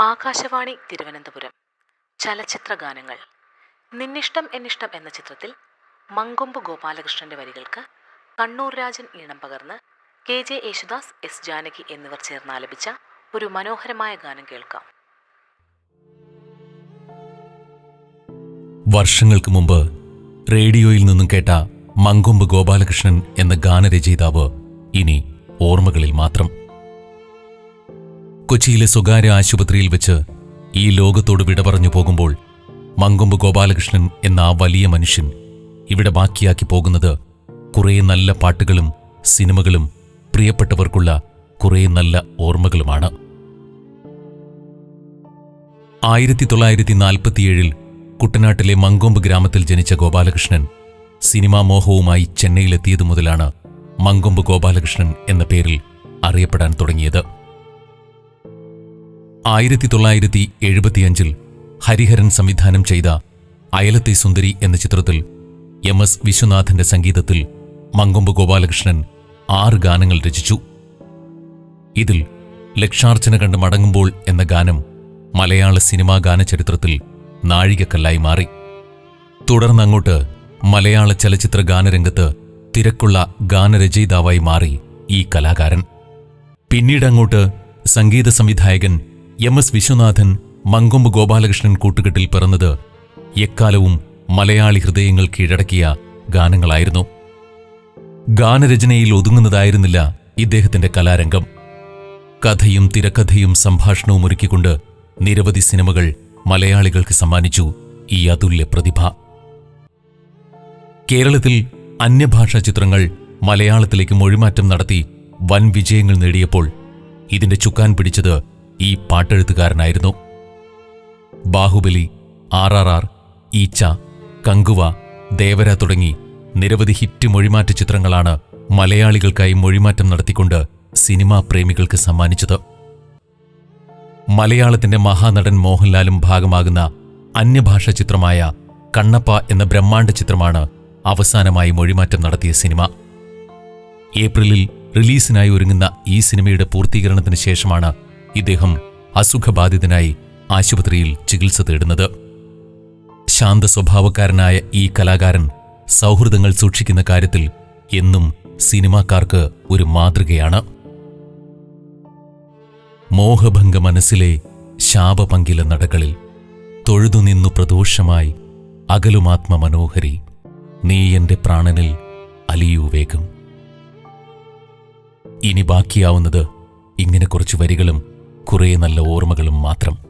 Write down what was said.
ആകാശവാണി തിരുവനന്തപുരം. ചലച്ചിത്ര ഗാനങ്ങൾ. നിന്നിഷ്ടം എന്നിഷ്ടം എന്ന ചിത്രത്തിൽ മങ്കൊമ്പ് ഗോപാലകൃഷ്ണന്റെ വരികൾക്ക് കണ്ണൂർ രാജൻ ഈണം പകർന്ന് K J Yesudas S Janaki എന്നിവർ ചേർന്ന് ആലപിച്ച ഒരു മനോഹരമായ ഗാനം കേൾക്കാം. വർഷങ്ങൾക്ക് മുമ്പ് റേഡിയോയിൽ നിന്നും കേട്ട മങ്കൊമ്പ് ഗോപാലകൃഷ്ണൻ എന്ന ഗാനരചയിതാവ് ഇനി ഓർമ്മകളിൽ മാത്രം. കൊച്ചിയിലെ സ്വകാര്യ ആശുപത്രിയിൽ വെച്ച് ഈ ലോകത്തോട് വിട പറഞ്ഞു പോകുമ്പോൾ മങ്കൊമ്പ് ഗോപാലകൃഷ്ണൻ എന്ന ആ വലിയ മനുഷ്യൻ ഇവിടെ ബാക്കിയാക്കി പോകുന്നത് കുറേ നല്ല പാട്ടുകളും സിനിമകളും പ്രിയപ്പെട്ടവർക്കുള്ള കുറേ നല്ല ഓർമ്മകളുമാണ്. ആയിരത്തി തൊള്ളായിരത്തി നാൽപ്പത്തിയേഴിൽ കുട്ടനാട്ടിലെ മങ്കൊമ്പ് ഗ്രാമത്തിൽ ജനിച്ച ഗോപാലകൃഷ്ണൻ സിനിമാ മോഹവുമായി ചെന്നൈയിലെത്തിയതു മുതലാണ് മങ്കൊമ്പ് ഗോപാലകൃഷ്ണൻ എന്ന പേരിൽ അറിയപ്പെടാൻ തുടങ്ങിയത്. ആയിരത്തി തൊള്ളായിരത്തി എഴുപത്തിയഞ്ചിൽ ഹരിഹരൻ സംവിധാനം ചെയ്ത അയലത്തെ സുന്ദരി എന്ന ചിത്രത്തിൽ എം എസ് വിശ്വനാഥന്റെ സംഗീതത്തിൽ മങ്കൊമ്പ് ഗോപാലകൃഷ്ണൻ ആറ് ഗാനങ്ങൾ രചിച്ചു. ഇതിൽ ലക്ഷാർച്ചന കണ്ട് മടങ്ങുമ്പോൾ എന്ന ഗാനം മലയാള സിനിമാ ഗാനചരിത്രത്തിൽ നാഴികക്കല്ലായി മാറി. തുടർന്നങ്ങോട്ട് മലയാള ചലച്ചിത്ര ഗാനരംഗത്ത് തിരക്കുള്ള ഗാനരചയിതാവായി മാറി ഈ കലാകാരൻ. പിന്നീടങ്ങോട്ട് സംഗീത സംവിധായകൻ എം എസ് വിശ്വനാഥൻ മങ്കൊമ്പ് ഗോപാലകൃഷ്ണൻ കൂട്ടുകെട്ടിൽ പിറന്നത് എക്കാലവും മലയാളി ഹൃദയങ്ങൾ കീഴടക്കിയ ഗാനങ്ങളായിരുന്നു. ഗാനരചനയിൽ ഒതുങ്ങുന്നതായിരുന്നില്ല ഇദ്ദേഹത്തിന്റെ കലാരംഗം. കഥയും തിരക്കഥയും സംഭാഷണവും ഒരുക്കിക്കൊണ്ട് നിരവധി സിനിമകൾ മലയാളികൾക്ക് സമ്മാനിച്ചു ഈ അതുല്യ പ്രതിഭ. കേരളത്തിൽ അന്യഭാഷാ ചിത്രങ്ങൾ മലയാളത്തിലേക്ക് മൊഴിമാറ്റം നടത്തി വൻ വിജയങ്ങൾ നേടിയപ്പോൾ ഇതിന്റെ ചുക്കാൻ പിടിച്ചത് ഈ പാട്ടെഴുത്തുകാരനായിരുന്നു. Baahubali R R R Eecha Kanguva Devara തുടങ്ങി നിരവധി ഹിറ്റ് മൊഴിമാറ്റ ചിത്രങ്ങളാണ് മലയാളികൾക്കായി മൊഴിമാറ്റം നടത്തിക്കൊണ്ട് സിനിമാ പ്രേമികൾക്ക് സമ്മാനിച്ചത്. മലയാളത്തിന്റെ മഹാനടൻ മോഹൻലാലും ഭാഗമാകുന്ന അന്യഭാഷ ചിത്രമായ കണ്ണപ്പ എന്ന ബ്രഹ്മാണ്ഡ ചിത്രമാണ് അവസാനമായി മൊഴിമാറ്റം നടത്തിയ സിനിമ. ഏപ്രിലിൽ റിലീസിനായി ഒരുങ്ങുന്ന ഈ സിനിമയുടെ പൂർത്തീകരണത്തിന് ശേഷമാണ് ഇദ്ദേഹം അസുഖബാധിതനായി ആശുപത്രിയിൽ ചികിത്സ തേടുന്നത്. ശാന്ത സ്വഭാവക്കാരനായ ഈ കലാകാരൻ സൗഹൃദങ്ങൾ സൂക്ഷിക്കുന്ന കാര്യത്തിൽ എന്നും സിനിമാക്കാർക്ക് ഒരു മാതൃകയാണ്. മോഹഭംഗ മനസ്സിലെ ശാപപങ്കില നടകളിൽ തൊഴുതുനിന്നു പ്രദോഷമായി അകലുമാത്മ മനോഹരി നീ എന്റെ പ്രാണനിൽ അലിയൂ വേഗം. ഇനി ബാക്കിയാവുന്നത് ഇങ്ങനെ കുറച്ച് വരികളും കുറേ നല്ല ഓർമ്മകളും മാത്രം